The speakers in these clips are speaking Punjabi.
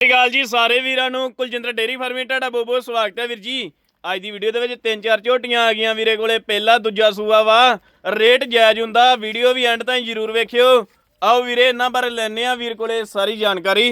ਸਤਿ ਸ਼੍ਰੀ ਅਕਾਲ ਜੀ ਸਾਰੇ ਵੀਰਾਂ ਨੂੰ, ਕੁਲਜਿੰਦਰ ਡੇਰੀ ਫਾਰਮਿੰਗ, ਤੁਹਾਡਾ ਬਹੁਤ ਬਹੁਤ ਸਵਾਗਤ ਹੈ ਵੀਰ ਜੀ। ਅੱਜ ਦੀ ਵੀਡੀਓ ਦੇ ਵਿੱਚ ਤਿੰਨ ਚਾਰ ਝੋਟੀਆਂ ਆ ਗਈਆਂ ਵੀਰੇ ਕੋਲੇ, ਪਹਿਲਾ ਦੂਜਾ ਸੂਆ ਵਾ ਰੇਟ ਜਾਇਜ਼ ਹੁੰਦਾ ਵੀਡੀਓ ਵੀ ਐਂਡ ਤਾਈਂ ਜਰੂਰ ਵੇਖਿਓ। ਆਓ ਵੀਰੇ, ਇਹਨਾਂ ਬਾਰੇ ਲੈਣੇ ਆ ਵੀਰ ਕੋਲੇ ਸਾਰੀ ਜਾਣਕਾਰੀ।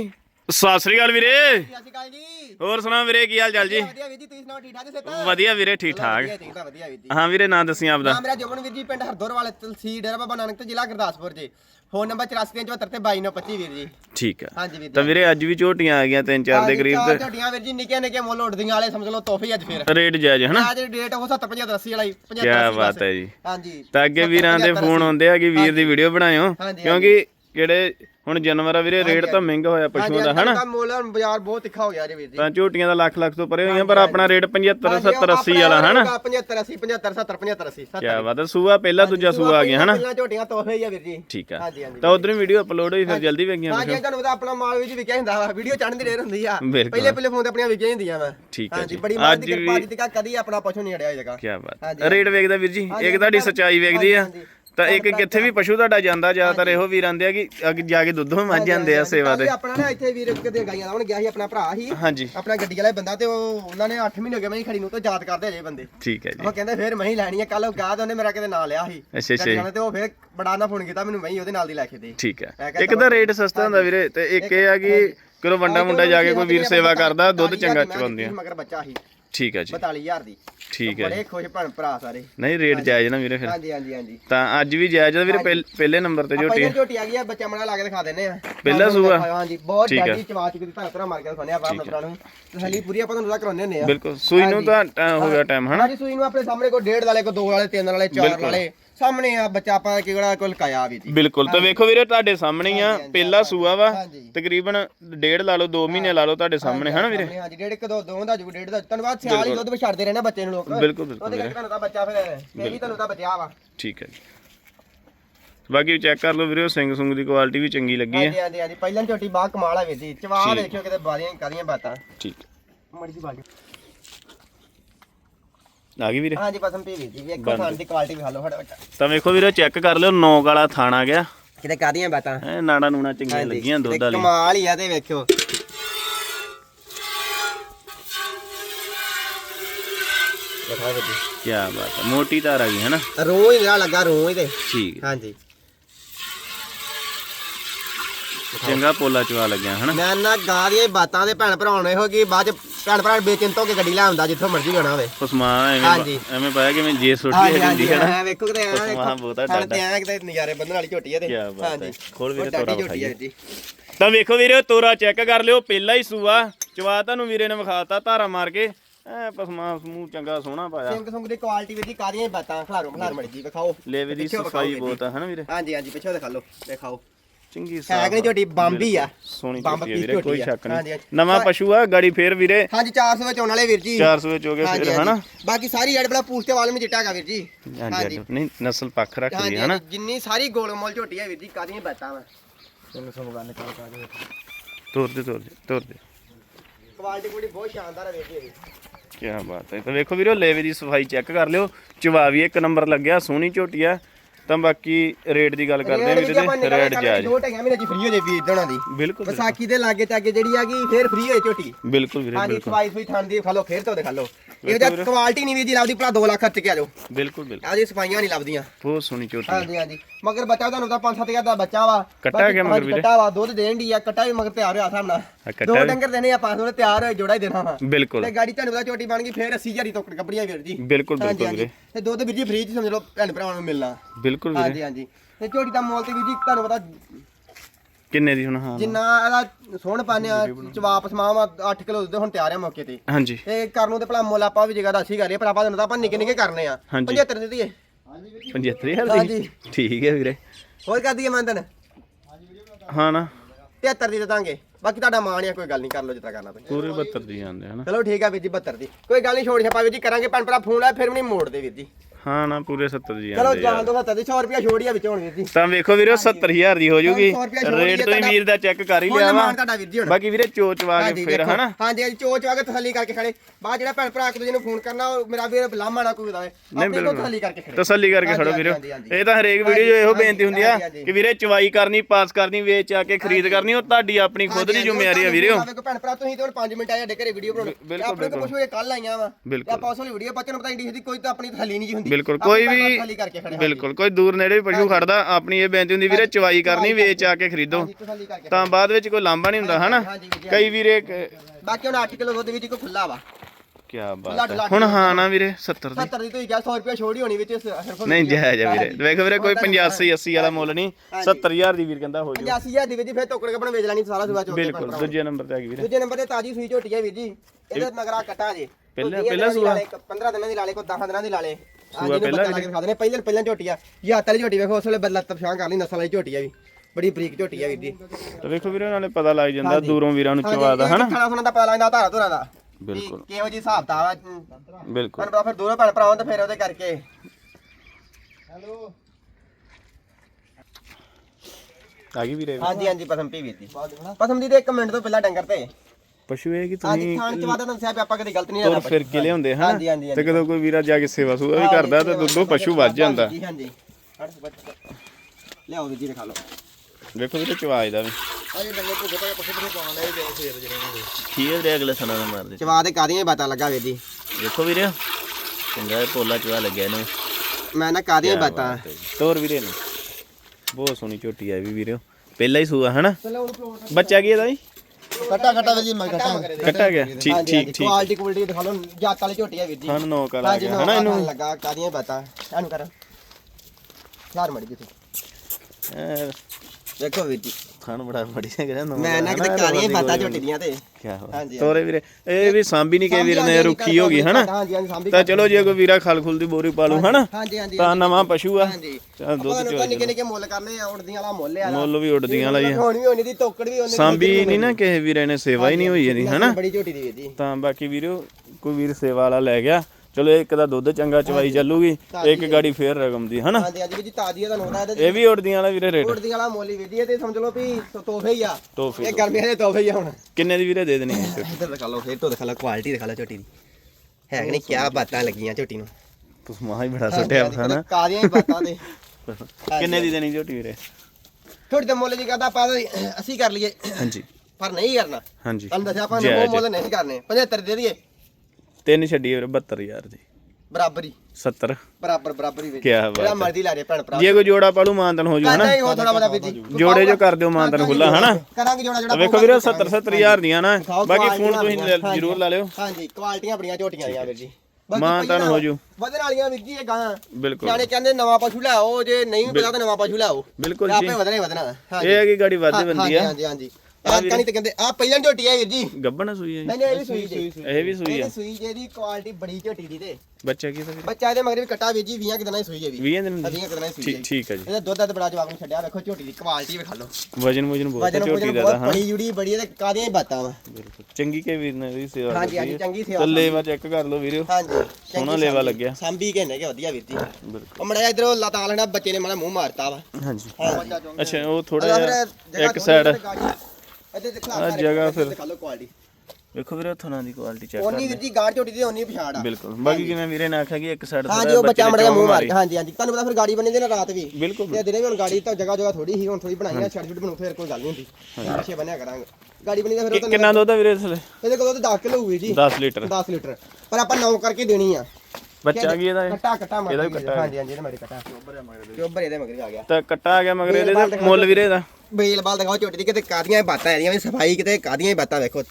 ਸਤਿ ਸ਼੍ਰੀ ਅਕਾਲ ਵੀਰੇ। ਸਤਿ ਸ਼੍ਰੀ ਅਕਾਲ ਜੀ। ਹੋਰ ਸੁਣਾ ਵੀਰੇ ਕੀ ਹਾਲ ਚਾਲ ਜੀ? ਵਧੀਆ ਵੀਰ ਜੀ ਤੁਸੀਂ ਸੁਣਾਓ ਠੀਕ ਠਾਕ ਸੇ ਤਾਂ ਵਧੀਆ ਵੀਰੇ ਠੀਕ ਠਾਕ ਵਧੀਆ ਠੀਕ। ਤਾਂ ਵਧੀਆ ਵੀਰ ਜੀ। ਹਾਂ ਵੀਰੇ ਨਾਂ ਦੱਸੀ ਆਪਦਾ। ਨਾਮ ਮੇਰਾ ਜੋਬਨ ਵੀਰ ਜੀ ਪਿੰਡ ਹਰਦੋਰ ਵਾਲੇ ਤਲਸੀਲ ਡੇਰਾ ਬਾਬਾ ਨਾਨਕ ਤੇ ਜ਼ਿਲ੍ਹਾ ਗੁਰਦਾਸਪੁਰ ਜੀ। ਫੋਨ ਨੰਬਰ 8474 ਤੇ 2225 ਵੀਰ ਜੀ। ਠੀਕ ਆ। ਹਾਂਜੀ ਵੀਰ ਤਾਂ ਵੀਰੇ ਅੱਜ ਵੀ ਝੋਟੀਆਂ ਆ ਗਈਆਂ ਤਿੰਨ ਚਾਰ ਦੇ ਕਰੀਬ। ਚਾਰ ਝੋਟੀਆਂ ਵੀਰ ਜੀ ਨਿੱਕੇ ਨਿੱਕੇ ਮੁੱਲ ਉੱਡਦੀਆਂ ਵਾਲੇ ਸਮਝ ਲਓ ਤੋਹਫੇ ਅੱਜ ਫਿਰ। ਤੇ ਰੇਟ ਜਾਇਜ਼ ਹੈ ਨਾ? ਅੱਜ ਡੇਟ ਉਹ 70 75 80 ਵਾਲਾ ਹੀ 75 ਕੀ 80 ਬਾਤ। ਹੈ ਜੀ। ਹਾਂਜੀ। ਤਾਂ ਅੱਗੇ ਵੀਰਾਂ ਦੇ 75 ਫੋਨ ਆਉਂਦੇ ਆ ਕਿ ਵੀਰ ਦੀ ਵੀਡੀਓ ਬਣਾਇਓ ਕਿਉਂਕਿ ਜਿਹੜੇ ਹੁਣ ਜਾਨਵਰ ਆ ਵੀਰੇ ਰੇਟ ਤਾਂ ਮਹਿੰਗਾ ਹੋਇਆ ਪਸ਼ੂਆਂ ਦਾ ਹਨਾ? ਤਾਂ ਮੁੱਲ ਹੁਣ ਬਾਜ਼ਾਰ ਬਹੁਤ ਤਿੱਖਾ ਹੋ ਗਿਆ ਜੀ ਵੀਰ ਜੀ। ਤਾਂ ਝੋਟੀਆਂ ਦਾ ਲੱਖ ਲੱਖ ਤੋਂ ਪਰੇ ਹੋਈਆਂ ਪਰ ਆਪਣਾ ਰੇਟ 75 70 80 ਵਾਲਾ ਹਨਾ? 75 80 75 70 75 80 ਕੀ ਬਾਤ ਹੈ ਸੂਆ ਪਹਿਲਾ ਦੂਜਾ ਸੂਆ ਆ ਗਿਆ ਹਨਾ? ਪਹਿਲਾਂ ਝੋਟੀਆਂ ਤੋਹਫੇ ਹੀ ਆ ਵੀਰ ਜੀ। ਠੀਕ ਆ। ਹਾਂਜੀ ਹਾਂਜੀ। ਤਾਂ ਉਧਰ ਵੀਡੀਓ ਅਪਲੋਡ ਹੋਈ ਫਿਰ ਜਲਦੀ ਵੇਖੀਆਂ ਹਾਂ ਜੀ ਤੁਹਾਨੂੰ ਪਤਾ ਆਪਣਾ ਮਾਲ ਵਿੱਚ ਵਿਕਿਆ ਹੁੰਦਾ ਵਾ ਵੀਡੀਓ ਚੜਨ ਦੀ ਰੇਰ ਹੁੰਦੀ ਆ। ਪਹਿਲੇ ਪਹਿਲੇ ਫੋਨ ਤੇ ਆਪਣੀਆਂ ਵਿਕਿਆ ਹੁੰਦੀਆਂ ਵਾ। ਠੀਕ ਆ ਹਾਂਜੀ ਜੀ। ਬੜੀ ਅੱਜ ਦੀ ਕਿਰਪਾ ਵੀ- ਦੀ ਕਦੀ ਆਪਣਾ ਪਸ਼ੂ ਨਹੀਂ ਅੜਿਆ ਜਗਾ ਕੀ ਬਾਤ। ਹਾਂਜੀ। ਰੇਟ ਵੇਖਦਾ ਵੀਰ ਜੀ ਇੱਕ ਤੁਹਾਡੀ ਸੱਚਾਈ ਵੇਖਦੀ ਆ। ਹਾਂਜੀ। ਤਾਂ ਇੱਕ ਕਿੱਥੇ ਵੀ ਪਸ਼ੂ ਤੁਹਾਡਾ ਜਾਂਦਾ ਜ਼ਿਆਦਾਤਰ ਇਹੋ ਵੀਰ ਆਂਦੇ ਆ ਕਿ ਅੱਗੇ ਜਾ ਕੇ ਦੁੱਧੋਂ ਮੱਝ ਜਾਂਦੇ ਆ ਸੇਵਾ ਤੇ। ਆਪਣਾ ਨਾ ਇੱਥੇ ਵੀਰ ਕਿਤੇ ਗਾਈਆਂ ਲਾਉਣ ਗਿਆ ਸੀ ਆਪਣਾ ਭਰਾ ਸੀ। ਹਾਂਜੀ। ਆਪਣਾ ਗੱਡੀ ਵਾਲਾ ਬੰਦਾ ਤੇ ਉਹ ਉਹਨਾਂ ਨੇ 8 ਮਹੀਨੇ ਹੋ ਗਏ ਮੈਂ ਖੜੀ ਨੂੰ ਤੋਂ ਯਾਦ ਕਰਦੇ ਅਜੇ ਬੰਦੇ। ਠੀਕ ਹੈ ਜੀ। ਉਹ ਕਹਿੰਦੇ ਫਿਰ ਮੈਂ ਹੀ ਲੈਣੀ ਆ ਕੱਲ ਉਹ ਗਾਹ ਤੇ ਉਹਨੇ ਮੇਰਾ ਕਿਤੇ ਨਾਂ ਲਿਆ ਸੀ। ਅੱਛਾ ਅੱਛਾ। ਤੇ ਉਹ ਫਿਰ ਬੜਾ ਨਾ ਫੋਨ ਕੀਤਾ ਮੈਨੂੰ ਮੈਂ ਹੀ ਉਹਦੇ ਨਾਲ ਦੀ ਲੈ ਕੇ ਦੇ। ਠੀਕ ਹੈ। ਇੱਕ ਤਾਂ ਰੇਟ ਸਸਤਾ ਹੁੰਦਾ ਵੀਰੇ ਤੇ ਇੱਕ ਇਹ ਆ ਕਿ ਕਿਲੋ ਵੰਡਾ ਮੁੰਡਾ ਜਾ ਕੇ ਕੋਈ ਵੀਰ ਸੇਵਾ ਕਰਦਾ ਦੁੱਧ ਚੰਗਾ ਚਵਾਉਂਦੇ ਆ। ਮਗਰ ਬੱਚਾ ਸੀ। ਠੀਕ ਹੈ ਜੀ। 42000 ਦੀ। ਠੀਕ ਹੈ ਬੜੇ ਖੁਸ਼ ਭਣ ਭਰਾ ਸਾਰੇ। ਨਹੀਂ ਰੇਟ ਜਾਇਜ਼ ਨਾ ਵੀਰੇ ਫਿਰ। ਹਾਂਜੀ ਹਾਂਜੀ ਹਾਂਜੀ। ਤਾਂ ਅੱਜ ਵੀ ਜਾਇਜ਼ ਆ ਵੀਰੇ ਪਹਿਲ- ਨੰਬਰ ਤੇ ਝੋਟੀ ਝੋਟੀ ਆ ਗਈ ਆ ਬੱਚਾ ਮਣਾ ਲਾ ਕੇ ਦਿਖਾ ਦਿੰਨੇ ਆ। ਪਹਿਲਾ ਸੂਆ? ਹਾਂਜੀ ਬਹੁਤ ਆ। ਡਾਡੀ ਚਵਾ ਚੁੱਕੀ ਧਰ ਧਰਾ ਮਾਰ ਕੇ ਦਿਖਾਉਂਦੇ ਆ ਬਾਹਰ ਨਸਲਾਂ ਨੂੰ। ਤਸਲੀ ਪੂਰੀ ਆਪਾਂ ਤੁਹਾਨੂੰ ਕਰਾਉਂਦੇ ਹੁੰਦੇ ਆ। ਬਿਲਕੁਲ। ਸੂਈ ਨੂੰ ਤਾਂ ਹੋ ਗਿਆ ਟਾਈਮ ਹਨਾ? ਹਾਂਜੀ ਸੂਈ ਨੂੰ ਆਪਣੇ ਸਾਹਮਣੇ ਕੋਈ ਡੇਢ ਵਾਲੇ ਕੋਈ ਦੋ ਵਾਲੇ ਤਿੰਨ ਵਾਲੇ ਚਾਰ ਵਾਲੇ। ਸਾਹਮਣੇ ਆ ਬੱਚਾ ਆਪਾਂ ਕਿਹੜਾ ਕੋਈ ਲਕਾਇਆ ਵੀ ਜੀ ਬਿਲਕੁਲ ਤਾਂ ਵੇਖੋ ਵੀਰੇ ਤੁਹਾਡੇ ਸਾਹਮਣੇ ਹੀ ਆ ਹਾਂਜੀ, ਹਾਂਜੀ, ਪਹਿਲਾ ਸੂਆ ਵਾ। ਹਾਂਜੀ। ਤਕਰੀਬਨ ਡੇਢ ਲਾ ਲਓ 2 ਮਹੀਨੇ ਲਾ ਲਓ ਤੁਹਾਡੇ ਸਾਹਮਣੇ ਹਨਾ ਵੀਰੇ? ਹਾਂਜੀ ਡੇਢ ਇੱਕ ਦੋ ਦੋ ਦਾ ਜੂ ਡੇਢ ਦਾ ਤੁਹਾਨੂੰ ਬਾਅਦ ਸਿਆਲ ਹੀ ਦੁੱਧ ਵੀ ਛੱਡਦੇ ਰਹਿਣਾ ਬੱਚੇ ਨੂੰ ਲੋਕ। ਬਿਲਕੁਲ ਬਿਲਕੁਲ ਉਹਦੇ ਕਰਕੇ ਤੁਹਾਨੂੰ ਤਾਂ ਬੱਚਾ ਫਿਰ ਮੇਰੀ ਤੁਹਾਨੂੰ ਤਾਂ ਬਚਿਆ ਵਾ। ਠੀਕ ਹੈ ਜੀ। ਬਾਕੀ ਚੈੱਕ ਕਰ ਲਓ ਵੀਰੇ ਉਹ ਸਿੰਘ ਸੁੰਗ ਦੀ ਕੁਆਲਿਟੀ ਵੀ ਚੰਗੀ ਲੱਗੀ ਹੈ। ਹਾਂਜੀ ਹਾਂਜੀ ਹਾਂਜੀ। ਪਹਿਲਾਂ ਝੋਟੀ ਬਾਹ ਕਮਾਲ ਆ ਵੀਰ ਜੀ। ਚਵਾ ਠੀਕ। ਦੇਖਿਓ ਕਿਤੇ ਬਾਦੀਆਂ ਕਾਦੀਆਂ ਬਾਤਾਂ। ਠੀਕ। ਮਰਜ਼ੀ ਬਾਜੀ ਆ ਗਈ ਵੀਰੇ? ਹਾਂਜੀ ਪਸੰਦ ਪੀ ਵੀਰ ਜੀ ਵੇਖੋ ਖਾਣ ਦੀ ਕੁਆਲਿਟੀ ਵੀ ਹਾਲੋ ਫਟਾਫਟ। ਤਾਂ ਵੇਖੋ ਵੀਰੇ ਚੈੱਕ ਕਰ ਲਿਓ ਨੌਕ ਵਾਲਾ ਥਾਣ ਆ ਗਿਆ। ਕਿਤੇ ਕਾਦੀਆਂ ਬਾਤਾਂ? ਐ ਨਾੜਾ ਨੂਣਾ ਚੰਗੀਆਂ ਲੱਗੀਆਂ ਦੁੱਧ ਵਾਲੀ ਕਮਾਲ ਹੀ ਆ ਤੇ ਵੇਖਿਓ। ਕੀ ਬਾਤ ਹੈ ਮੋਟੀ ਧਾਰ ਆ ਗਈ ਹੈ ਨਾ ਰੋਹ ਹੀ ਮੇਰਾ ਲੱਗਾ ਰੋਹ ਹੀ ਤੇ ਠੀਕ ਹੈ ਹਾਂਜੀ। ਚੰਗਾ ਪੋਲਾ ਚਵਾ ਲੱਗਿਆ ਹਨਾ? ਮੈਂ ਨਾ ਗਾਂ ਦੀਆਂ ਹੀ ਬਾਤਾਂ ਦੇ ਭੈਣ ਭਰਾ ਇਹੋ ਕਿ ਬਾਅਦ ਚ ਭੈਣ ਭਰਾ ਵੇਚਣ ਤੋਂ ਕੇ ਗੱਡੀ ਲੈ ਆਉਂਦਾ ਜਿੱਥੋਂ ਮਰਜ਼ੀ ਜਾਣਾ ਹੋਵੇ। ਪਸਮਾ ਐਵੇਂ ਹਾਂਜੀ। ਐਵੇਂ ਪਾਇਆ ਕਿਵੇਂ ਜੇ ਸੁੱਟੀ ਹੁੰਦੀ ਹੈ ਨਾ ਹਾਂ ਵੇਖੋ ਕਿਤੇ ਐਂ ਵੇਖੋ। ਬਹੁਤਾ ਸਾਡੇ। ਤੇ ਐਂ ਕਿਤੇ ਨਜ਼ਾਰੇ ਬੰਨਣ ਵਾਲੀ ਝੋਟੀ ਆ ਤੇ। ਕਿਆ ਬਾਤ ਹੈ। ਖੋਲ ਵੀਰੇ ਉਹ ਡਾਢੀ ਤੋਰਾ ਝੋਟੀ ਵਿਖਾਈਏ। ਜੀ। ਤਾਂ ਵੇਖੋ ਵੀਰੇ ਤੋਰਾ ਚੈੱਕ ਕਰ ਲਿਓ ਪਹਿਲਾ ਹੀ ਸੂਆ। ਚਵਾ ਤੁਹਾਨੂੰ ਵੀਰੇ ਨੇ ਵਿਖਾਤਾ ਧਾਰਾ ਮਾਰ ਕੇ। ਐ ਪਸਮਾ ਸਮੂਹ ਚੰਗਾ ਸੋਹਣਾ ਪਾਇਆ। ਸਿੰਘ ਸੰਗ ਦੀ ਕੁਆਲਿਟੀ ਵੀ ਕਾਦੀਆਂ ਹੀ ਬਾਤਾਂ ਖਲਾਰੋ ਖਲਾਰ ਮਰਜ਼ੀ ਵਿਖਾਓ। ਲੇਵੇ ਦੀ ਪਿੱਛੋਂ ਸਫ਼ਾਈ ਬਹੁਤ ਆ ਹਨਾ ਵੀਰੇ? ਹਾਂਜੀ ਹਾਂਜੀ ਪਿੱਛੋਂ ਦਿਖਾ ਲਓ ਦਿਖਾਓ। ਚੰਗੀ ਹੈ ਸਾਫ਼ ਕਿ ਨਹੀਂ ਝੋਟੀ ਬੰਬੀ ਆ। ਸੋਹਣੀ ਬੰਬ ਝੋਟੀ ਆ ਪੀਸ ਵੀਰੇ ਕੋਈ। ਸ਼ੱਕ ਹਾਂਜੀ, ਨਹੀਂ। ਹਾਂਜੀ। ਨਵਾਂ ਪਸ਼ੂ ਆ ਗਾੜੀ ਫੇਰ ਵੀਰੇ। ਹਾਂਜੀ 400 ਵਿੱਚ ਆਉਣ ਵਾਲੇ ਵੀਰ ਜੀ। 400 ਵਿੱਚ ਹੋ ਗਏ ਫਿਰ ਹਨਾ। ਬਾਕੀ ਸਾਰੀ ਐਡ ਬਲਾ ਪੂਛ ਤੇ ਵਾਲ ਮੇ ਚਿੱਟਾ ਹੈਗਾ ਵੀਰ ਜੀ। ਹਾਂਜੀ ਨਹੀਂ ਨਸਲ ਪੱਖ ਰੱਖਦੀ ਹੈ ਹਨਾ? ਜਿੰਨੀ ਸਾਰੀ ਗੋਲ ਮੋਲ ਝੋਟੀ ਹੈ ਵੀਰ ਜੀ ਕਾਦੀਆਂ ਹੀ ਬਾਤਾਂ ਵਾ। ਤੁਹਾਨੂੰ ਸਭ ਗੱਲ ਨਿਕਾਲ ਕਾ ਦੇ। ਤੋਰ ਦੇ ਤੋਰ ਦੇ ਤੋਰ ਦੇ। ਕੁਆਲਿਟੀ ਕੁੜੀ ਬਹੁਤ ਸ਼ਾਨਦਾਰ ਹੈ ਵੀਰ ਜੀ। ਕੀ ਬਾਤ ਹੈ। ਤਾਂ ਵੇਖੋ ਵੀਰੋ ਲੇਵੇ ਦੀ ਸਫ਼ਾਈ ਚੈੱਕ ਕਰ ਲਿਓ। ਚਵਾ ਵੀ ਇੱਕ ਨੰਬਰ ਲੱਗਿਆ ਸੋਹਣੀ ਝੋਟੀ ਆ। ਤਾਂ ਬਾਕੀ ਰੇਟ ਦੀ ਗੱਲ ਕਰਦੇ ਆ ਵੀ ਤੇ ਰੇਟ ਜਾਇਜ਼ ਦੋ ਢਾਈਆਂ ਮਹੀਨੇ ਚ ਫ੍ਰੀ ਹੋ ਜੇ ਵੀਰ ਦੋਨਾਂ ਦੀ। ਬਿਲਕੁਲ ਵਿਸਾਖੀ ਦੇ ਲਾਗੇ ਚਾਗੇ ਜਿਹੜੀ ਹੈਗੀ ਫੇਰ ਫ੍ਰੀ ਹੋਏ ਝੋਟੀ। ਬਿਲਕੁਲ ਵੀਰੇ ਹਾਂਜੀ ਬਿਲਕੁਲ। ਸਫ਼ਾਈ ਸੁਈ ਥਾਂ ਦੀ ਖਾ ਲਓ ਫੇਰ ਤੋਂ ਦਿਖਾ ਲਓ। ਇਹ ਜਾਂ ਕੁਆਲਿਟੀ ਨਹੀਂ ਜੀ ਲੱਭਦੀ ਭਲਾ 2 ਲੱਖ ਖਰਚ ਕੇ ਆ ਜਾਓ। ਬਿਲਕੁਲ ਬਿਲਕੁਲ। ਆਹ ਜੀ ਸਫਾਈਆਂ ਨਹੀਂ ਲੱਭਦੀਆਂ। ਬਹੁਤ ਸੋਹਣੀ ਝੋਟੀ ਆ। ਹਾਂਜੀ ਹਾਂਜੀ। ਮਗਰ ਬੱਚਾ ਤੁਹਾਨੂੰ ਤਾਂ 5-7000 ਦਾ ਬੱਚਾ ਵਾ। ਕੱਟਾ ਬਾਕੀ ਗਿਆ ਮਗਰ ਹਾਂਜੀ, ਵੀਰੇ? ਕੱਟਾ ਵਾ ਦੁੱਧ ਦੇਣ ਦੀ ਆ ਕੱਟਾ ਵੀ ਮਗਰ ਤਿਆਰ ਹੋਇਆ ਸਾਹਮਣਾ। ਆ ਕੱਟਾ ਦੋ ਵੀ? ਡੰਗਰ ਦੇਣੇ ਆ ਪਾਸ ਉਹਨੇ ਤਿਆਰ ਹੋਏ ਜੋੜਾ ਹੀ ਦੇਣਾ ਵਾ। ਬਿਲਕੁਲ। ਤੇ ਗਾੜੀ ਤੁਹਾਨੂੰ ਪਤਾ ਝੋਟੀ ਬਣ ਗਈ ਫੇਰ 80000 ਤੋਂ ਕੱਪੜੀਆਂ ਵੀਰ ਜੀ। ਬਿਲਕੁਲ ਹਾਂਜੀ ਬਿਲਕੁਲ ਹਾਂਜੀ ਵੀਰੇ। ਤੇ ਦੁੱਧ ਵੀਰ ਜੀ ਫ੍ਰੀ ਚ ਸਮਝ ਲਓ ਭੈਣ ਭਰਾਵਾਂ ਨੂੰ ਮਿਲਣਾ। ਬਿਲਕੁਲ ਵੀਰੇ। ਹਾਂਜੀ ਹਾਂਜੀ। ਤੇ ਝੋਟੀ ਦਾ ਮੁੱਲ ਤੇ ਵੀਰ ਜੀ ਤੁਹਾਨੂੰ ਪਤਾ ਕਿੰਨੇ ਦੀ ਹੁਣ? ਹਾਂ ਜਿੰਨਾ ਇਹਦਾ ਸੋਹਣ ਪਾਣਿਆ ਚਵਾਪ ਸਮਾਵਾ 8 ਕਿਲੋ ਦੁੱਧ ਹੁਣ ਤਿਆਰ ਆ ਮੌਕੇ ਤੇ। ਹਾਂਜੀ। ਤੇ ਕਰਨ ਨੂੰ ਤੇ ਭਲਾ ਮੁੱਲ ਆਪਾਂ ਵੀ ਜਗ੍ਹਾ ਦਾ ਅੱਛੀ ਕਰੀਏ ਪਰ ਆਪਾਂ ਤਾਂ ਆਪਾਂ ਨਿੱਕੇ ਨਿੱਕੇ ਕਰਨੇ ਆ। ਹਾਂਜੀ। 75 ਦੇ ਦਈਏ। 75000 ਦੀ? ਹਾਂਜੀ। ਠੀਕ ਹੈ ਵੀਰੇ। ਹੋਰ ਕਰ ਦਈਏ ਮੰਦਨ ਹਾਂ ਨਾ। 73 ਦੀ ਦੇ ਦਾਂਗੇ। ਬਾਕੀ ਤੁਹਾਡਾ ਮਾਣ ਆ ਕੋਈ ਗੱਲ ਨਹੀਂ ਕਰ ਲਓ ਜਿੱਦਾਂ ਕਰਨਾ ਪੈਂਦਾ ਪੂਰੇ 72 ਦੀ ਆਂਦੇ ਹਨਾ ਚਲੋ ਠੀਕ ਆ ਵੀਰ ਜੀ 72 ਦੀ। ਕੋਈ ਗੱਲ ਨਹੀਂ ਛੋੜ ਛਪਾ ਵੀਰ ਜੀ ਕਰਾਂਗੇ ਭੈਣ ਭਰਾ ਫੋਨ ਆ ਫਿਰ ਵੀ ਨਹੀਂ ਮੋੜਦੇ ਵੀਰ ਜੀ। ਹਾਂ ਨਾ ਪੂਰੇ 70 ਜੀ ਚਲੋ ਆਂਦੇ ਜਾਣ ਯਾਰ। ਦੋ 70 100 ਰੁਪਿਆ ਛੋੜ ਹੀ ਆ ਵਿੱਚ ਹੁਣ ਵੀਰ ਜੀ। ਤਾਂ ਵੇਖੋ ਵੀਰੇ 70000 ਦੀ ਹੋ ਜੂਗੀ। ਸੌ ਰੁਪਇਆ ਛੋੜ ਰੇਟ ਹੀ ਆ ਤੁਸੀਂ। ਵੀਰ ਦਾ ਚੈੱਕ ਕਰ ਹੀ ਹੁਣ ਲਿਆ ਵਾ। ਮਾਨ ਤੁਹਾਡਾ ਵੀਰ ਜੀ ਹੁਣ। ਬਾਕੀ ਵੀਰੇ ਚੋਚਵਾ ਕੇ ਹਾਂਜੀ ਫਿਰ ਦੇਖੋ। ਹਨਾ? ਹਾਂਜੀ ਹਾਂਜੀ ਚੋਚ ਆ ਕੇ ਤਸੱਲੀ ਕਰਕੇ ਖੜੇ। ਬਾਅਦ ਜਿਹੜਾ ਭੈਣ ਭਰਾ ਇੱਕ ਦੂਜੇ ਨੂੰ ਫੋਨ ਕਰਨਾ ਉਹ ਮੇਰਾ ਵੀਰ ਲਾਮਾ ਨਾ ਕੋਈ ਦਵੇ ਆਪਣੇ ਕੋਲ ਬਿਲਕੁਲ। ਤਸੱਲੀ ਕਰਕੇ ਖੜੇ। ਤਸੱਲੀ ਕਰਕੇ ਹਾਂਜੀ, ਖੜੋ ਵੀਰੇ। ਹਾਂਜੀ, ਹਾਂਜੀ। ਇਹ ਤਾਂ ਹਰੇਕ ਵੀਡੀਓ 'ਚ ਇਹੋ ਹਾਂਜੀ, ਬੇਨਤੀ ਹੁੰਦੀ ਆ ਹਾਂਜੀ, ਹਾਂਜੀ। ਕਿ ਵੀਰੇ ਚਵਾਈ ਕਰਨੀ ਪਾਸ ਕਰਨੀ ਵੇਚ ਆ ਕੇ ਖਰੀਦ ਕਰਨੀ ਉਹ ਤੁਹਾਡੀ ਆਪਣੀ ਖੁਦ ਦੀ ਜ਼ਿੰਮੇਵਾਰੀ ਆ ਵੀਰੇ ਵੇਖੋ ਭੈਣ ਭਰਾ ਤੁਸੀਂ ਤੇ ਹੁਣ 5 ਮਿੰਟ ਆਏ ਸਾਡੇ ਘਰੇ ਵੀਡੀਓ ਬਣਾਉਣ। ਬਿਲਕੁਲ, ਆਪਣੇ ਕੋਲ ਬਿਲਕੁਲ। ਕੱਲ ਆਈਆਂ ਵਾ। ਬਿਲਕੁਲ। ਆਪਾਂ ਉਸ ਵੇਲੇ ਵੀਡੀਓ ਬੱਚਨ ਪਤਾ ਇੰਡੀਆ ਦੀ ਕੋਈ ਤਾਂ ਆਪਣੀ ਤਸੱਲੀ ਨਹੀਂ ਜੀ ਹੁੰਦੀ। ਬਿਲਕੁਲ ਕੋਈ ਵੀ ਤਸੱਲੀ ਕਰਕੇ ਖੜੇ ਬਿਲਕੁਲ ਕੋਈ ਦੂਰ ਨੇੜੇ ਵੀ ਪਸ਼ੂ ਖੜਦਾ ਆਪਣੀ ਇਹ ਬੇਨਤੀ ਹੁੰਦੀ ਵੀਰੇ ਚਵਾਈ ਕਰਨੀ ਵੇਚ ਆ ਕੇ ਖਰੀਦੋ। ਹਾਂਜੀ ਤਸੱਲੀ ਕਰਕੇ ਤਾਂ ਬਾਅਦ ਵਿੱਚ ਕੋਈ ਲਾਂਭਾ ਨਹੀਂ ਹੁੰਦਾ ਹਨਾ? ਹਾਂਜੀ, ਕਈ ਵੀਰੇ ਬਾਕੀ ਹੁਣ 8 ਕਿਲੋ ਦੁੱਧ ਵਿੱਚ ਕੋ ਖੁੱਲਾ ਵਾ। ਕੀ ਲੱਡ- ਬਾਤ ਹੈ। ਹੁਣ ਹਾਂ ਨਾ ਵੀਰੇ 70 ਦੀ। 70 ਦੀ ਤੁਸੀਂ ਕਿਹਾ 100 ਰੁਪਏ ਛੋੜ ਹੋਣੀ ਵਿੱਚ ਸਿਰਫ ਨਹੀਂ ਜਾਇਜ਼ ਆ ਵੀਰੇ। ਵੇਖੋ ਵੀਰੇ ਕੋਈ 85 80 ਵਾਲਾ ਮੁੱਲ ਨਹੀਂ ਹਾਂਜੀ। 70000 ਦੀ ਵੀਰ ਕਹਿੰਦਾ ਹੋ ਜੂ 80000 ਦੀ ਵਿੱਚ ਫਿਰ ਟੋਕੜ ਕੇ ਬਣਾ ਵੇਚ ਲੈਣੀ ਸਾਰਾ ਸੁਬਾ ਚੋਕ ਕੇ ਬਿਲਕੁਲ ਦੂਜੇ ਨੰਬਰ ਤੇ ਆ ਗਈ ਵੀਰੇ। ਦੂਜੇ ਨੰਬਰ ਤੇ ਤਾਜੀ ਸੂਈ ਝੋਟੀ ਹੈ ਵੀਰ ਜੀ ਇਹਦੇ ਮਗਰਾ ਕਟਾ ਜੇ। ਪਹਿਲਾਂ- ਪਹਿਲਾਂ ਸੂਆ? ਲਾ ਲੇ, 15 ਦਿਨਾਂ ਦੀ ਲਾ ਲੇ ਕੋਈ 10 ਦਿਨਾਂ ਦੀ ਲਾ ਲੇ ਸੂਆ ਪਹਿਲਾਂ ਪਹਿਲਾਂ ਲਾ ਕੇ ਦਿਖਾ ਦਨੇ ਪਹਿਲਾਂ ਪਹਿਲਾਂ ਝੋਟੀ ਆ ਇਹ ਹੱਥ ਵਾਲੀ ਝੋਟੀ ਵੇਖੋ ਉਸ ਵੇਲੇ ਬੱਲਾ ਤਫਸ਼ਾਂ ਕਰ ਲਈ ਨਸਲ ਵਾਲੀ ਝੋਟੀ ਆ ਵੀ ਬੜੀ ਬਰੀਕ ਝੋਟੀ ਆ ਵੀਰ ਜੀ। ਤਾਂ ਵੇਖੋ ਵੀਰੇ ਨਾਲੇ ਪਤਾ ਲੱਗ ਜਾਂਦਾ ਦੂਰੋਂ ਵੀਰਾਂ ਨੂੰ ਚਵਾਦਾ ਹਨਾ? ਖਾਣਾ ਸੁਣਾ ਦਾ ਪਤਾ ਲੱਗਦਾ ਧਾਰਾ ਧੁਰਾ ਦਾ। ਬਿਲਕੁਲ। ਵੀ ਕਿਹੋ ਜੀ ਹਿਸਾਬ ਦਾ ਵਾ ਬਿਲਕੁਲ। ਪਰ ਫਿਰ ਦੂਰੋਂ ਭੈਣ ਭਰਾਵਾਂ ਤਾਂ ਫਿਰ ਉਹਦੇ ਕਰਕੇ। ਹੈਲੋ। ਆ ਗਈ ਵੀਰੇ। ਹਾਂਜੀ ਹਾਂਜੀ ਪਸਮ ਪੀ ਵੀਰ ਜੀ। ਪਸਮ ਦੀ ਤੇ 1 ਮਿੰਟ ਤੋਂ ਪਹਿਲਾਂ ਡੰਗਰ ਤੇ। ਪਸ਼ੂ ਇਹ ਕਿ ਹਾਂਜੀ ਤੁਸੀਂ ਖਾਣ ਚ ਵਾਦਾ ਤਾਂ ਸਿਆ ਆਪਾਂ ਕਦੇ ਗਲਤ ਨਹੀਂ ਤੁਰ ਫਿਰ ਕੇ ਲਿਆਉਂਦੇ ਹਨਾ? ਹਾਂਜੀ, ਹਾਂਜੀ, ਤੇ ਕਦੋਂ ਕੋਈ ਵੀਰਾ ਜਾ ਕੇ ਸੇਵਾ ਸੂਆ ਵੀ ਕਰਦਾ ਤੇ ਦੁੱਧੋਂ ਪਸ਼ੂ ਵੱਜ ਜਾਂਦਾ। ਹਾਂਜੀ ਹਾਂਜੀ। ਲਿਆਓ ਜੀ ਦਿਖਾ ਲਓ। ਵੇਖੋ ਵੀਰੇ ਚਵਾਜ ਦਾ ਵੀ। ਇਹ ਦੇ ਅਗਲੇ ਸਨਾਂ ਦਾ ਮਾਰਦੇ ਚਵਾ ਦੇ ਕਾਦੀਆਂ ਹੀ ਬਾਤਾਂ ਲੱਗਾ ਵੀਰ ਜੀ। ਵੇਖੋ ਵੀਰੇ ਚੰਗਾ ਇਹ ਪੋਲਾ ਚਵਾ ਲੱਗਿਆ ਇਹਨੂੰ। ਮੈਂ ਨਾ ਕਾਦੀਆਂ ਹੀ ਬਾਤਾਂ ਤੋਰ ਵੀਰੇ ਨੂੰ ਬਹੁਤ ਸੋਹਣੀ ਝੋਟੀ ਆ ਵੀ ਵੀਰੇ। ਪਹਿਲਾ ਹੀ ਸੂਆ ਹਨਾ? ਬੱਚਾ ਕੀ ਇਹਦਾ ਜੀ? ਕੱਟਾ ਕੱਟਾ ਵੀਰ ਜੀ ਮੈਂ ਕੱਟਾ। ਕੱਟਾ ਗਿਆ। ਠੀਕ ਠੀਕ ਠੀਕ। ਕੁਆਲਿਟੀ ਕੁਆਲਿਟੀ ਦਿਖਾ ਲਓ। ਜਾਤ ਵਾਲੀ ਝੋਟੀ ਆ ਵੀਰ ਜੀ। ਹਨ ਨੌ ਕਾਲਾ ਹਾਂਜੀ ਗਿਆ ਨਾ ਹਨਾ ਇਹਨੂੰ? ਲੱਗਾ ਕਾਦੀਆਂ ਹੀ ਬਾਤਾਂ? ਇਹਨੂੰ ਕਰ। ਯਾਰ ਮੜੀ ਜੀ ਤੂੰ। ਐ, ਦੇਖੋ ਵੀਰ ਜੀ ਥਣ ਬੜਾ ਬੜੀ ਹੈਗਾ ਨੌ ਮੈਂ ਨਾ ਕਿਤੇ ਕਾਦੀਆਂ ਹੀ ਬਾਤਾਂ ਝੋਟੀ ਦੀਆਂ ਤੇ। ਕੀ ਹੋਇਆ ਹਾਂਜੀ, ਤੋਰੇ ਵੀਰੇ ਇਹ ਵੀ ਸਾਂਭੀ ਨਹੀਂ ਕੇ ਵੀਰ ਨੇ ਰੁੱਖੀ ਹੋ ਗਈ ਹਨਾ? ਹਾਂਜੀ ਹਾਂਜੀ ਸਾਂਭੀ ਤਾਂ ਚਲੋ ਜੇ ਕੋਈ ਵੀਰਾ ਖਲ ਖੁਲ ਦੀ ਬੋਰੀ ਪਾ ਲੂ ਹਨਾ? ਹਾਂਜੀ ਹਾਂਜੀ ਤਾਂ ਨਵਾਂ ਪਸ਼ੂ ਆ। ਹਾਂਜੀ। ਚਾਹ ਦੁੱਧ ਚੋ ਨਿੱਕੇ ਨਿੱਕੇ ਮੁੱਲ ਕਰਨੇ ਆ ਉੜਦੀਆਂ ਵਾਲਾ ਮੁੱਲ ਆ। ਮੁੱਲ ਵੀ ਉੱਡਦੀਆਂ ਲਾਈ ਹੁਣ ਵੀ ਹੋਣੀ ਦੀ ਤੋਕੜ ਵੀ ਉਹਨੇ ਸਾਂਭੀ ਨਹੀਂ ਨਾ ਕਿਸੇ ਵੀਰੇ ਨੇ ਸੇਵਾ ਹੀ ਨਹੀਂ ਹੋਈ ਇਹਦੀ ਹਨਾ? ਬੜੀ ਝੋਟੀ ਦੀ ਵੀਰ ਜੀ। ਤਾਂ ਬਾਕੀ ਵੀਰੋ ਕੋਈ ਵੀਰ ਸੇਵਾ ਵਾਲਾ ਲੈ ਗਿਆ। ਚਲੋ ਇੱਕ ਦਾ ਦੁੱਧ ਚੰਗਾ ਚਵਾਈ ਚੱਲੂਗੀ ਇੱਕ ਗਾੜੀ ਫੇਰ ਰਕਮ ਦੀ ਹਨਾ? ਹਾਂਜੀ ਹਾਂਜੀ ਵੀਰ ਜੀ ਤਾਜ਼ੀ ਆ ਤੁਹਾਨੂੰ ਪਤਾ ਇਹਦੇ ਇਹ ਵੀ ਉੱਡਦੀਆਂ ਵਾਲਾ ਵੀਰੇ ਰੇਟ। ਉੜਦੀਆਂ ਵਾਲਾ ਮੁੱਲ ਹੀ ਵੀਰ ਜੀ ਇਹ ਤੇ ਸਮਝ ਲਓ ਵੀ ਤੋਹਫੇ ਹੀ ਆ। ਤੋਹਫੇ ਇਹ ਗਰਮੀਆਂ ਦੇ ਤੋਹਫੇ ਹੀ ਆ ਹੁਣ। ਕਿੰਨੇ ਦੀ ਵੀਰੇ ਦੇ ਦੇਣੀ ਹੈ? ਇੱਧਰ ਦਿਖਾ ਲਓ ਫੇਰ ਤੋਂ ਦਿਖਾ ਲਓ ਕੁਆਲਿਟੀ ਦਿਖਾ ਲਓ ਝੋਟੀ ਦੀ। ਹੈ ਕਿ ਨਹੀਂ ਕੀ ਬਾਤਾਂ ਲੱਗੀਆਂ ਝੋਟੀ ਨੂੰ। ਤੁਸੀਂ ਮਾਹ ਹੀ ਬੜਾ ਸੁੱਟਿਆ ਹਨਾ? ਕਾਦੀਆਂ ਹੀ ਬਾਤਾਂ ਤੇ। ਕਿੰਨੇ ਦੀ ਦੇਣੀ ਝੋਟੀ ਵੀਰੇ? ਝੋਟੀ ਦਾ ਮੁੱਲ ਜੀ ਕਹਦਾ ਆਪਾਂ ਅਸੀਂ ਕਰ ਲਈਏ। ਹਾਂਜੀ। ਪਰ ਨਹੀਂ ਕਰਨਾ। ਹਾਂਜੀ। ਤੁਹਾਨੂੰ ਦੱਸਿਆ ਆਪਾਂ ਜਾਇਜ਼। ਉਹ ਮੁੱਲ ਨਹੀਂ ਕਰਨੇ 75 ਦੇ ਦਈਏ। ਤਿੰਨ ਛੱਡੀ ਵੀਰੇ 72000 ਦੀ। ਬਰਾਬਰੀ। 70 ਬਰਾਬਰ ਬਰਾਬਰੀ ਜੀ। ਕਿਆ ਬਾਤ ਜਿਹੜਾ। ਮਰਜ਼ੀ ਲਾ ਦੇ ਭੈਣ ਭਰਾ। ਜੇ ਕੋਈ ਜੋੜਾ ਪਾਲੂ ਮਾਨਤਨ ਹੋ ਜੂ ਹਨਾ? ਕਰਨਾ ਹੀ ਹੋ ਥੋੜਾ ਬਤਾ ਵੀਰ ਜੀ। ਜੋੜੇ ਜੋ ਕਰ ਦਿਓ ਮਾਨਤਨ ਖੁੱਲਾ ਹਨਾ? ਕਰਾਂਗੇ ਜੋੜਾ ਜਿਹੜਾ ਤਾਂ ਵੇਖੋ ਵੀਰੇ 70 70000 ਦੀਆਂ ਨਾ। ਬਾਕੀ ਫੋਨ ਤੁਸੀਂ। ਜ਼ਰੂਰ ਲਾ ਲਿਓ। ਹਾਂਜੀ ਕੁਆਲਿਟੀਆਂ ਬੜੀਆਂ ਝੋਟੀਆਂ ਦੀਆਂ ਵੀਰ ਜੀ। ਮਾਨਤਨ ਹੋ ਜੂ। ਵਧਣ ਵਾਲੀਆਂ ਵੀਰ ਜੀ ਇਹ ਗਾਂ। ਬਿਲਕੁਲ। ਸਿਆਣੇ ਕਹਿੰਦੇ ਨਵਾਂ ਪਸ਼ੂ ਲਿਆਓ ਜੇ ਨਹੀਂ ਪਤਾ ਤਾਂ ਨਵਾਂ ਪਸ਼ੂ ਲਿਆਓ। ਬਿਲਕੁਲ ਜੀ। ਆਪੇ ਵਧਣਾ। ਵਧਣਾ ਇਹ ਹੈ ਕਿ ਗਾੜੀ ਵੱਧ ਬੰਦੀ ਹਾਂਜੀ ਆ ਹਾਂਜੀ ਹਾਂਜੀ। ਆਹ ਕਹਿੰਦੀ ਤੇ ਕਹਿੰਦੇ ਆ ਪਹਿਲਾਂ ਝੋਟੀ ਆ ਵੀਰ ਜੀ। ਗੱਬਣ ਸੂਈ ਹੈ? ਨਹੀਂ ਨਹੀਂ ਇਹ ਵੀ ਸੂਈ ਜੀ ਇਹ ਵੀ ਸੂਈ ਆ। ਇਹ ਸੂਈ ਜੀ ਦੀ ਕੁਆਲਿਟੀ ਬੜੀ ਝੋਟੀ ਦੀ ਤੇ। ਬੱਚਾ ਕੀ ਇਹਦਾ ਵੀਰੇ ਬੱਚਾ ਇਹਦੇ ਮਗਰ ਵੀ ਕੱਟਾ ਵੀਰ ਜੀ 20 ਕਿਦਾਂ ਸੂਈ ਹੈ ਵੀ 20 ਦਿਨ ਦੀ? 20 ਕਿਦਾਂ ਸੂਈ ਠੀਕ ਹੈ ਠੀਕ ਹੈ ਜੀ। ਇਹਦਾ ਦੁੱਧ ਦਾ ਬੜਾ ਜਵਾਬ ਨੂੰ ਛੱਡਿਆ ਵੇਖੋ ਝੋਟੀ ਦੀ ਕੁਆਲਿਟੀ ਵੇਖ ਲਓ। ਵਜਨ ਵਜਨ ਬਹੁਤ ਝੋਟੀ ਦਾ ਹਾਂ ਬੜੀ ਜੁੜੀ ਬੜੀ ਤੇ ਕਾਦੀਆਂ ਹੀ ਬਾਤਾਂ ਵਾ। ਬਿਲਕੁਲ। ਚੰਗੀ ਕੇ ਵੀਰ ਨੇ ਇਹਦੀ ਸੇਵਾ ਹਾਂਜੀ ਹਾਂਜੀ ਚੰਗੀ ਸੇਵਾ ਤਾਂ ਲੇਵਾ ਚੈੱਕ ਕਰ ਲਓ ਵੀਰੇ। ਹਾਂਜੀ ਸੋਹਣਾ ਲੇਵਾ। ਲੱਗਿਆ। ਸਾਂਭੀ ਕੇ ਨੇ ਕਿ ਵਧੀਆ ਵੀਰ ਜੀ। ਬਿਲਕੁਲ। ਮੜਾ ਇਧਰੋਂ ਲਤਾ ਲੈਣਾ ਬੱਚੇ ਨੇ ਮਾੜਾ ਮੂੰਹ ਮਾਰਤਾ ਵਾ। ਹਾਂਜੀ। ਅੱਛਾ ਉਹ ਥੋੜਾ ਜਿਹਾ ਇੱਕ ਸਾਈਡ। ਇੱਥੇ ਆਹ ਜਗ੍ਹਾ ਫਿਰ- ਦਿਖਾ ਲਓ ਕੁਆਲਿਟੀ ਵੇਖੋ ਵੀਰੇ ਉੱਥੋਂ ਦੀ ਕੁਆਲਿਟੀ ਚੈੱਕ ਉਨੀ ਵੀਰ ਜੀ ਗਾੜ ਝੋਟੀ ਦੀ ਉਨੀ ਪਛਾੜ ਆ। ਬਿਲਕੁਲ। ਬਾਕੀ ਜਿਵੇਂ ਵੀਰੇ ਨੇ ਆਖਿਆ ਕਿ ਇੱਕ ਸਾਈਡ ਹਾਂਜੀ ਉਹ ਬੱਚਾ ਮੜਾ ਮੂੰਹ ਮਾਰ ਕੇ ਹਾਂਜੀ ਹਾਂਜੀ। ਤੁਹਾਨੂੰ ਪਤਾ ਫਿਰ ਗਾੜੀ ਬਣੀ ਦੀ ਨਾ ਰਾਤ ਵੀ। ਬਿਲਕੁਲ। ਤੇ ਦਿਨੇ ਵੀ ਹੁਣ ਗਾੜੀ ਤਾਂ ਜਗ੍ਹਾ ਜਗ੍ਹਾ ਥੋੜੀ ਸੀ ਹੁਣ ਥੋੜੀ ਬਣਾਈ ਆ ਛੱਡ ਛੁੱਟ ਬਣੂ ਫਿਰ ਕੋਈ ਗੱਲ ਨਹੀਂ ਹੁੰਦੀ। ਪਿੱਛੇ ਬੰਨਿਆ ਕਰਾਂਗੇ। ਗਾੜੀ ਬਣੀ ਤਾਂ ਫਿਰ ਉਹ ਕਿੰਨਾ ਦੁੱਧ ਆ ਵੀਰੇ ਇਸ ਵੇਲੇ ਇਹਦੇ ਕੋਲ ਤਾਂ 10 ਕਿਲੋ ਹੋਊਗੀ ਜੀ। 10 ਲੀਟਰ। 10 ਲੀਟਰ। ਪਰ ਆਪਾਂ 9 ਕਰਕੇ ਦੇਣੀ ਆ। ਬੱਚਾ ਕੀ ਇਹਦਾ? ਇਹ? ਕੱਟਾ ਕੱਟਾ ਮਾਰ ਇਹਦਾ ਵੀ ਕੱਟਾ ਹਾਂਜੀ ਹਾਂਜੀ ਇਹਦੇ ਮਾਰੇ ਕੱਟਾ। ਚੋਬਰ ਇਹਦੇ ਮਗਰ ਆ ਗਿਆ। ਤਾਂ ਕੱਟਾ ਆ ਗਿਆ ਮਗਰ ਇਹਦੇ ਦਾ? ਮੁੱਲ ਵੀਰੇ ਦਾ ਬੇਲ ਬਾਲ ਦਿਖਾਓ ਝੋਟੀ ਦੀ ਕਿਤੇ ਕਾਦੀਆਂ ਹੀ ਬਾਤਾਂ ਇਹਦੀਆਂ ਵੀ ਸਫ਼ਾਈ ਕਿਤੇ ਕਾਦੀਆਂ ਹੀ ਬਾਤਾਂ ਵੇਖੋ।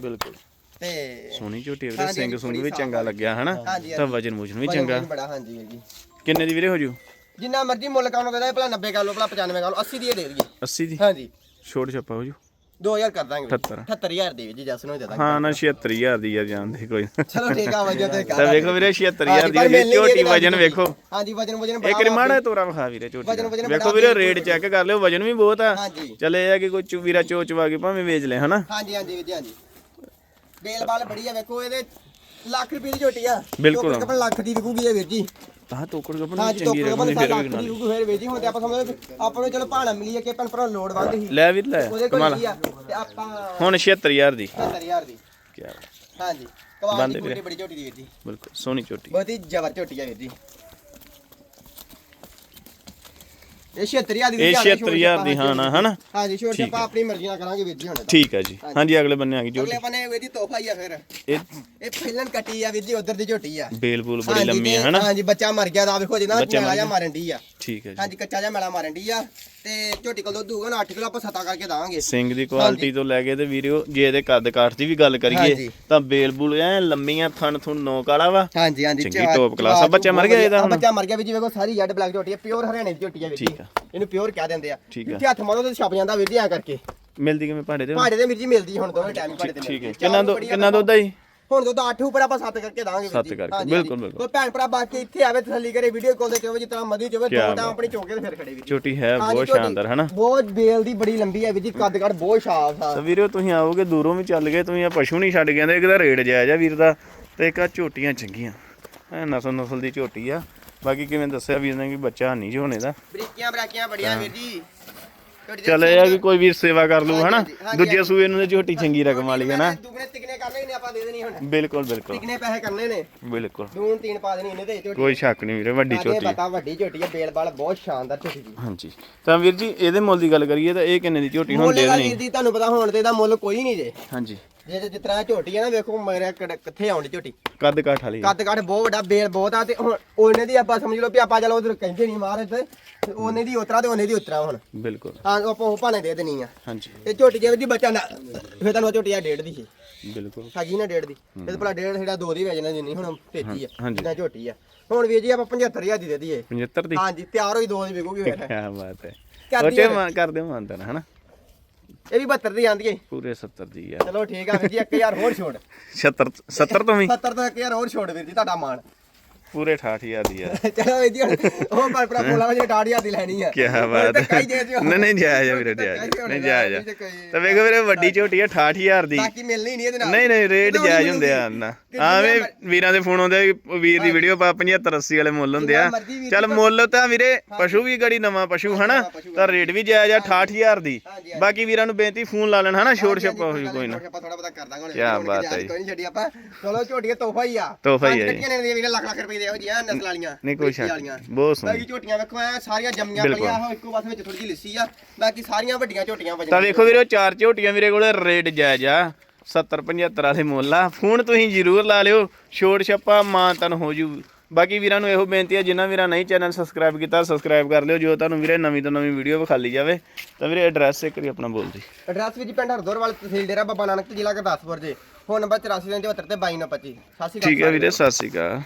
ਬਿਲਕੁਲ। ਤੇ ਸੋਹਣੀ ਝੋਟੀ ਹਾਂਜੀ, ਸਿੰਘ ਸੁੰਗ ਬੜੀ ਵੀ ਸਾਫ਼ ਚੰਗਾ ਲੱਗਿਆ ਹਨਾ? ਹਾਂਜੀ, ਤਾਂ ਵਜਨ ਵੁਜਨ ਵੀ ਵਜਨ ਚੰਗਾ। ਵਜਨ ਬੜਾ ਹਾਂਜੀ ਵੀਰ ਜੀ ਕਿੰਨੇ ਦੀ ਵੀਰੇ ਹੋ ਜੂ? ਜਿੰਨਾ ਮਰਜ਼ੀ ਮੁੱਲ ਕਾਉਣਾ ਦੇਦਾ ਭਲਾ 90 ਕਰ ਲਓ ਭਲਾ 95 ਕਰ ਲਓ 80 ਦੀ ਇਹ ਦੇ ਦਈਏ। 80 ਦੀ? ਹਾਂਜੀ। ਛੋਟ ਛੱਪਾ ਹੋ ਜੂ। 2000 ਕਰ ਦਾਂਗੇ 78 78000 ਦੇ ਜੀ ਜਸ ਨੂੰ ਦੇ ਦਾਂਗੇ। ਹਾਂ ਨਾ 76000 ਦੀ ਆ ਜਾਣਦੇ ਕੋਈ। ਚਲੋ ਠੀਕ ਆ ਵਜਨ ਤੇ ਤਾਂ ਵੇਖੋ ਵੀਰੇ 76000 ਦੀ ਹੋ ਗਈ ਝੋਟੀ ਵਜਨ ਵੇਖੋ। ਹਾਂਜੀ ਵਜਨ ਵਜਨ ਇੱਕ ਰਿਮਾਣਾ ਤੋਰਾ ਵਿਖਾ ਵੀਰੇ ਝੋਟੀ ਵਜਨ- ਦਾ। ਵਜਨ ਵੇਖੋ ਬੜਾ ਵੀਰੇ ਰੇਟ ਚੈੱਕ ਕਰ ਲਿਓ ਵਜਨ ਵੀ ਬਹੁਤ ਆ। ਹਾਂਜੀ। ਚੱਲ ਆ ਕਿ ਕੋਈ ਚੁ- ਵੀਰਾ ਚੋਚਵਾ ਕੇ ਭਾਵੇਂ ਵੇਚ ਲੈ ਹਨਾ? ਹਾਂਜੀ ਹਾਂਜੀ ਜੀ ਹਾਂਜੀ। ਬੇਲ ਬਾਲ ਬੜੀ ਆ ਵੇਖੋ ਇਹਦੇ ਲੱਖ ਰੁਪਏ ਦੀ ਝੋਟੀ ਆ। ਬਿਲਕੁਲ। ਟੋਕਰ ਕੱਪੜਾ ਲੱਖ ਦੀ ਵਿਕੂਗੀ ਇਹ ਵੀਰ ਜੀ। ਤਾਂ ਤੋਕੜ ਕੋ ਹਾਂ ਜੀ ਚੰਗੀ ਟੋਕਰ ਰਕਮ ਦੀ ਕੱਪੜਾ ਫਿਰ ਲੱਖ ਦੀ ਵਿਕੂ ਫਿਰ ਵੀਰ ਜੀ ਹੁਣ ਤੇ ਆਪਾਂ ਸਮਝਦੇ ਆਪਾਂ ਨੂੰ ਚਲੋ ਭਾਣਾ ਮਿਲੀ ਹੈ ਕਿ ਭਰਾ ਨੂੰ ਲੋੜ ਵੱਧ ਸੀ। ਲੈ ਵੀਰ ਲੈ ਉਹਦੇ ਕੋਲ ਕਮਾਲ। ਕੀ ਆ ਤੇ ਆਪਾਂ ਹੁਣ 76000 ਦੀ। 70000 ਦੀ। ਕੀ ਹਾਂਜੀ ਕਵਾਲ ਬੰਦੇ ਦੀ ਵੀਰੇ। ਬੜੀ ਬੜੀ ਝੋਟੀ ਦੀ ਵੀਰ ਜੀ। ਬਿਲਕੁਲ ਸੋਹਣੀ ਚੋਟੀ ਬਹੁਤ ਹੀ ਜ਼ਬਰ ਝੋਟੀ ਆ ਵੀਰ ਜੀ। ਇਹ 76000 ਦੀ ਇਹ ਵੀਰ ਜੀ, 76000 ਦੀ ਹਾਂ ਨਾ ਹਨਾ? ਹਾਂਜੀ ਛੋਟੇ ਆਪਾਂ ਆਪਣੀ ਮਰਜ਼ੀ ਨਾਲ ਕਰਾਂਗੇ ਵੀਰ ਜੀ ਹੁਣ ਠੀਕ ਹੈ ਜੀ। ਹਾਂਜੀ। ਅਗਲੇ ਬੰਨੇ ਆ ਗਈ ਅਗਲੇ ਝੋਟੀ ਬੰਨੇ ਵੀਰ ਜੀ ਤੋਹਫਾ ਹੀ ਆ ਫਿਰ। ਇਹ ਇਹ ਫਿਲਨ ਕੱਟੀ ਆ ਵੀਰ ਜੀ ਉਧਰ ਦੀ ਝੋਟੀ ਆ। ਬੇਲ ਬੂਲ ਬੜੀ ਲੰਮੀ ਹੈ ਤੇ- ਹਨਾ? ਹਾਂਜੀ ਬੱਚਾ ਮਰ ਗਿਆ ਦਾ ਵੇਖੋ ਬੱਚਾ ਮਰ ਮੇਲਾ ਜਾਂ। ਮਾਰਨ ਦੀ ਆ। ਠੀਕ ਹੈ ਜੀ ਹਾਂਜੀ ਕੱਚਾ ਜਿਹਾ ਮੇਲਾ ਮਾਰਨ ਦੀ ਆ ਤੇ ਝੋਟੀ ਕੋਲ ਦੁੱਧ ਹੋਊਗਾ ਨਾ 8 ਕਿਲੋ ਆਪਾਂ ਸਤਾ ਕਰਕੇ ਦਾਂਗੇ ਸਿੰਘ ਦੀ ਕੁਆਲਿਟੀ ਤੋਂ ਲੈ ਕੇ ਤੇ ਵੀਡੀਓ ਜੇ ਇਹਦੇ ਕੱਦ ਕਾਠ ਦੀ ਵੀ ਗੱਲ ਕਰੀਏ। ਤਾਂ ਬੇਲ ਬੂਲ ਐ ਲੰਮੀਆਂ ਥਣ ਥੁਣ ਨੋਕ ਵਾਲਾ ਵਾ ਹਾਂਜੀ ਹਾਂਜੀ ਚੰਗੀ top class ਆ। ਬੱਚਾ ਮਰ ਗਿਆ ਇਹਦਾ ਹੁਣ? ਬੱਚਾ ਮਰ ਗਿਆ ਵੀਰ ਜੀ ਵੇਖੋ ਸਾਰੀ ਜੈਡ ਬਲੈਕ ਝੋਟੀ ਆ ਪਿਓਰ ਹਰਿਆਣੇ ਦੀ ਝੋਟੀ ਆ ਵੀਰ ਜੀ ਠੀਕ ਆ। ਇਹਨੂੰ ਪਿਓਰ ਕਹਿ ਦਿੰਦੇ ਆ ਠੀਕ ਆ। ਜਿੱਥੇ ਹੱਥ ਮਾਰੋ ਤੇ ਛਪ ਜਾਂਦਾ ਵੀਰ ਜੀ ਐ ਕਰਕੇ ਮਿਲਦੀ ਕਿਵੇਂ ਭਾੜੇ ਦੇ ਭਾੜੇ ਦੇ ਵੀਰ ਜੀ ਮਿਲਦੀ ਹੁਣ ਦੋਵੇਂ ਟਾਈਮ ਭਾੜੇ ਤੇ ਠੀਕ ਹੈ। ਕਿੰਨਾ ਦੁ- ਕਿੰਨਾ ਦੁੱਧ ਆ ਜੀ ਹੁਣ ਦੁੱਧ 8 ਉੱਪਰ ਆਪਾਂ 7 ਕਰਕੇ ਦਾਂਗੇ ਸੱਤ। ਕਰਕੇ, ਬਿਲਕੁਲ। ਬਿਲਕੁਲ। ਕੋਈ ਭੈਣ ਭਰਾ ਬਾਕੀ ਇੱਥੇ ਆਵੇ ਤਸੱਲੀ ਕਰੇ ਵੀਡੀਓ ਕਾਲ ਤੇ ਜਿਸ ਤਰ੍ਹਾਂ ਮਰਜ਼ੀ ਚੋਵੇ ਦੋ ਕਿਆ ਟਾਈਮ ਬਾਤ। ਆਪਣੀ ਚੌਕੇ ਤੇ ਫਿਰ ਖੜੇ ਵੀਰ ਜੀ। ਝੋਟੀ ਹੈ ਹਾਂਜੀ, ਬਹੁਤ ਸ਼ਾਨਦਾਰ ਹਨਾ? ਬਹੁਤ ਬੇਲ ਦੀ ਬੜੀ ਲੰਬੀ ਹੈ ਵੀਰ ਜੀ ਕੱਦ ਕੱਦ ਬਹੁਤ ਸ਼ਾਫ ਆ ਤਾਂ ਵੀਰੋ ਤੁਸੀਂ ਆਓਗੇ ਦੂਰੋਂ ਵੀ ਚੱਲ ਗਏ ਤੁਸੀਂ ਆ ਪਸ਼ੂ ਨਹੀਂ ਛੱਡ ਗਏ ਇੱਕ ਦਾ ਰੇਟ ਜਾਇਜ਼ ਆ ਵੀਰ ਦਾ ਤੇ ਇੱਕ ਆ ਝੋਟੀਆਂ ਚੰਗੀਆਂ। ਐ ਨਸਲ ਨਸਲ ਦੀ ਝੋਟੀ ਆ। ਬਾਕੀ ਕਿਵੇਂ ਦੱਸਿਆ ਵੀਰ ਨੇ ਕਿ ਬੱਚਾ ਨਹੀਂ ਝੋਨੇ ਦਾ ਬਰੀਕੀਆਂ ਬਰਾਕੀਆਂ ਬੜੀਆਂ ਵੀਰ ਜੀ। ਦੇ ਚੱਲ ਆ ਕਿ ਕੋਈ ਵੀਰ ਸੇਵਾ ਕਰ ਲੂ ਹਨਾ? ਹਾਂਜੀ, ਹਾਂਜੀ, ਦੂਜੇ ਸੂਏ ਨੂੰ ਤੇ ਝੋਟੀ ਚੰਗੀ ਰਕਮ ਵਾਲੀ ਹੈ ਨਾ ਦੁਗਣੇ ਤਿਗਣੇ ਆਪਾਂ ਦੇ ਦੇਣੀ ਹੁਣ। ਬਿਲਕੁਲ ਬਿਲਕੁਲ। ਤਿਗਣੇ ਪੈਸੇ ਕਰਨੇ ਨੇ। ਬਿਲਕੁਲ। ਦੂਣ ਤੀਨ ਪਾ ਦੇਣੀ ਇਹਨੇ ਤੇ ਝੋਟੀ। ਕੋਈ ਸ਼ੱਕ ਨਹੀਂ ਵੀਰੇ ਵੱਡੀ ਝੋਟੀ। ਬਤਾ ਵੱਡੀ ਝੋਟੀ ਹੈ ਬੇਲ ਬਾਲ ਬਹੁਤ ਸ਼ਾਨਦਾਰ ਝੋਟੀ ਜੀ। ਹਾਂਜੀ। ਤਾਂ ਵੀਰ ਜੀ ਇਹਦੇ ਮੁੱਲ ਦੀ ਗੱਲ ਕਰੀਏ ਤਾਂ ਇਹ ਕਿੰਨੇ ਦੀ ਝੋਟੀ ਹੁਣ ਦੇ ਦਾ ਦੇਣੀ ਜੀ ਤੁਹਾਨੂੰ ਪਤਾ ਹੁਣ ਤੇ ਇਹਦਾ ਮੁੱਲ ਕੋਈ ਨਹੀਂ ਜੇ। ਹਾਂਜੀ। ਜੇ ਜੇ ਜਿਸ ਤਰ੍ਹਾਂ ਝੋਟੀ ਹੈ ਨਾ ਵੇਖੋ ਮੇਰੇ ਕਿੱਥੇ ਆਉਂਦੀ ਝੋਟੀ। ਕੱਦ ਕਾਠ ਵਾਲੀ ਕੱਦ ਕੱਦ ਬਹੁਤ ਵੱਡਾ ਬੇਲ ਬਹੁਤ ਆ ਤੇ ਹੁਣ ਉਹਨੇ ਦੀ ਆਪਾਂ ਸਮਝ ਲਓ ਵੀ ਆਪਾਂ ਚਲੋ ਉਧਰ ਕਹਿੰਦੇ ਨਹੀਂ ਮਾਰੇ ਤੇ ਤੇ ਉਹਨੇ ਦੀ ਉਤਰਾ ਤੇ ਉਹਨੇ ਦੀ ਉਤਰਾ ਹੁਣ। ਬਿਲਕੁਲ। ਹਾਂ ਆਪਾਂ ਉਹ ਭਾਣੇ ਦੇ ਦੇਣੀ ਆ। ਹਾਂਜੀ। ਇਹ ਝੋਟੀ ਦੀ ਬੱਚਾ ਨਾ ਫਿਰ ਤੁਹਾਨੂੰ ਝੋਟੀ ਆ ਡੇਢ ਦੀ ਸੀ। ਬਿਲਕੁਲ। ਹੈਗੀ ਨਾ ਡੇਢ ਦੀ। ਤੇ ਭਲਾ ਡੇਢ ਜਿਹੜਾ ਦੋ ਦੀ ਵੇਚਣਾ ਜਿੰਨੀ ਹੁਣ ਭੇਜੀ ਆ ਹਾਂਜੀ। ਜਿੰਨਾ ਝੋਟੀ ਆ। ਹੁਣ ਵੀਰ ਜੀ ਆਪਾਂ 75000 ਦੀ ਦੇ ਦਈਏ। 75 ਦੀ? ਹਾਂਜੀ ਤਿਆਰ ਹੋਈ ਦੋ ਦੀ ਵਿਕੂਗੀ ਫਿਰ। ਕੀ ਬਾਤ ਹੈ। ਕਰਦੀ ਸੋਚੇ ਹੈ। ਮਾਂ ਕਰਦੇ ਹਨਾ? ਇਹ ਵੀ 72 ਦੀ ਆਂਦੀ ਏ। ਪੂਰੇ 70 ਦੀ ਆ। ਚਲੋ ਠੀਕ ਆ ਵੀਰ ਜੀ 1000 ਹੋਰ ਛੋੜ। 76 70 ਤੋਂ ਵੀ? 70 ਤੋਂ 1000 ਹੋਰ ਛੋੜ ਵੀਰ ਜੀ ਤੁਹਾਡਾ ਮਾਣ। ਪੂਰੇ 68000 ਦੀ ਆ। ਚਲੋ ਵੀਰ ਜੀ ਹੁਣ ਉਹ ਪਰ ਪਰ ਕੋਲਾ ਵਜੇ 68000 ਦੀ ਲੈਣੀ ਆ। ਕੀ ਬਾਤ। ਨਹੀਂ ਨਹੀਂ ਜਾਇਜ਼ ਆ ਵੀਰੇ ਹੋਣੇ ਨਹੀਂ ਨਾ, ਜਾਇਜ਼ ਆ। ਇਹ ਤਾਂ ਵੇਖੋ ਵੀਰੇ ਵੱਡੀ ਝੋਟੀ ਆ 68000 ਦੀ ਬਾਕੀ ਮਿਲਣੀ ਨਹੀਂ ਇਹਦੇ ਨਾਲ। ਨਹੀਂ ਨਹੀਂ ਰੇਟ ਜਾਇਜ਼ ਹੁੰਦੇ ਆ। ਨਾ ਆਵੇਂ ਵੀਰਾਂ ਦੇ ਫੋਨ ਆਉਂਦੇ ਵੀਰ ਦੀ ਵੀਡੀਓ ਪਾ 75 80 ਵਾਲੇ ਮੁੱਲ ਹੁੰਦੇ ਆ। ਚੱਲ ਮੁੱਲ ਤਾਂ ਵੀਰੇ ਪਸ਼ੂ ਵੀ ਗੜੀ ਨਵਾਂ ਪਸ਼ੂ ਹਨਾ? ਤਾਂ ਰੇਟ ਵੀ ਜਾਇਜ਼ ਆ 68000 ਦੀ। ਬਾਕੀ ਵੀਰਾਂ ਨੂੰ ਬੇਨਤੀ ਫੋਨ ਲਾ ਲੈਣ ਹਨਾ? ਛੋਟ ਛੱਪਾ ਹੋਈ ਕੋਈ ਨਾ। ਆਪਾਂ ਥੋੜਾ ਬਹੁਤਾ ਕਰ ਦਾਂਗੇ ਬਾਤ ਹੈ। ਜੀ। ਕੋਈ ਨਹੀਂ ਛੱਡੀ ਆਪਾਂ। ਚਲੋ ਝੋਟੀਆਂ ਤੋਹਫਾ ਹੀ ਆ। ਤੋਹਫਾ ਹੀ ਆ ਜੀ। ਲੱਖ ਲੱਖ ਰੁਪਏ ਇਹੋ ਜਿਹੀਆਂ ਨਸਲ ਵਾਲੀਆਂ ਨਹੀਂ ਕੋਈ ਸ਼ੱਕ। ਬਹੁਤ ਬਾਕੀ ਸੋਹਣੀ ਝੋਟੀਆਂ ਵੇਖੋ ਐ ਸਾਰੀਆਂ ਜੰਮੀਆਂ। ਪਈਆਂ ਉਹ ਇੱਕੋ ਪਾਸੇ ਵਿੱਚ ਥੋੜੀ ਜਿਹੀ ਲਿੱਸੀ ਆ ਬਾਕੀ ਸਾਰੀਆਂ ਵੱਡੀਆਂ ਝੋਟੀਆਂ ਵਜਨ ਤਾਂ ਵੇਖੋ ਵੀਰੇ ਚਾਰ ਝੋਟੀਆਂ ਵੀਰੇ ਕੋਲੇ ਰੇਟ ਜਾਇਜ਼ ਆ 70 75 ਵਾਲੇ ਮੁੱਲ ਆ। ਫੋਨ ਤੁਸੀਂ ਜ਼ਰੂਰ ਲਾ ਲਿਓ ਛੋਟ ਛੱਪਾ ਮਾਂ ਤਨ ਹੋ ਜੂ। ਬਾਕੀ ਵੀਰਾਂ ਨੂੰ ਇਹੋ ਬੇਨਤੀ ਹੈ ਜਿਨ੍ਹਾਂ ਵੀਰਾਂ ਨਹੀਂ ਚੈਨਲ ਸਬਸਕ੍ਰਾਈਬ ਕੀਤਾ ਸਬਸਕ੍ਰਾਈਬ ਕਰ ਲਿਓ ਜੋ ਤੁਹਾਨੂੰ ਵੀਰੇ ਨਵੀਂ ਤੋਂ ਨਵੀਂ ਵੀਡੀਓ ਵਿਖਾਲੀ ਜਾਵੇ। ਤਾਂ ਵੀਰੇ ਐਡਰੈਸ ਇੱਕ ਵਾਰੀ ਆਪਣਾ ਬੋਲ ਦੀ। ਐਡਰੈਸ ਵਿੱਚ ਪਿੰਡ ਹਰਦੋਰ ਤਹਿਸੀਲ ਡੇਰਾ ਬਾਬਾ ਨਾਨਕ ਜ਼ਿਲ੍ਹਾ ਗੁਰਦਾਸਪੁਰ ਜੀ। ਫੋਨ ਨੰਬਰ 8474 ਤੇ 2225 ਸਤਿ ਸ਼੍ਰੀ ਅਕਾਲ ਠੀਕ ਹੈ ਵੀਰੇ ਸਤਿ ਸ਼੍ਰੀ ਅਕਾਲ।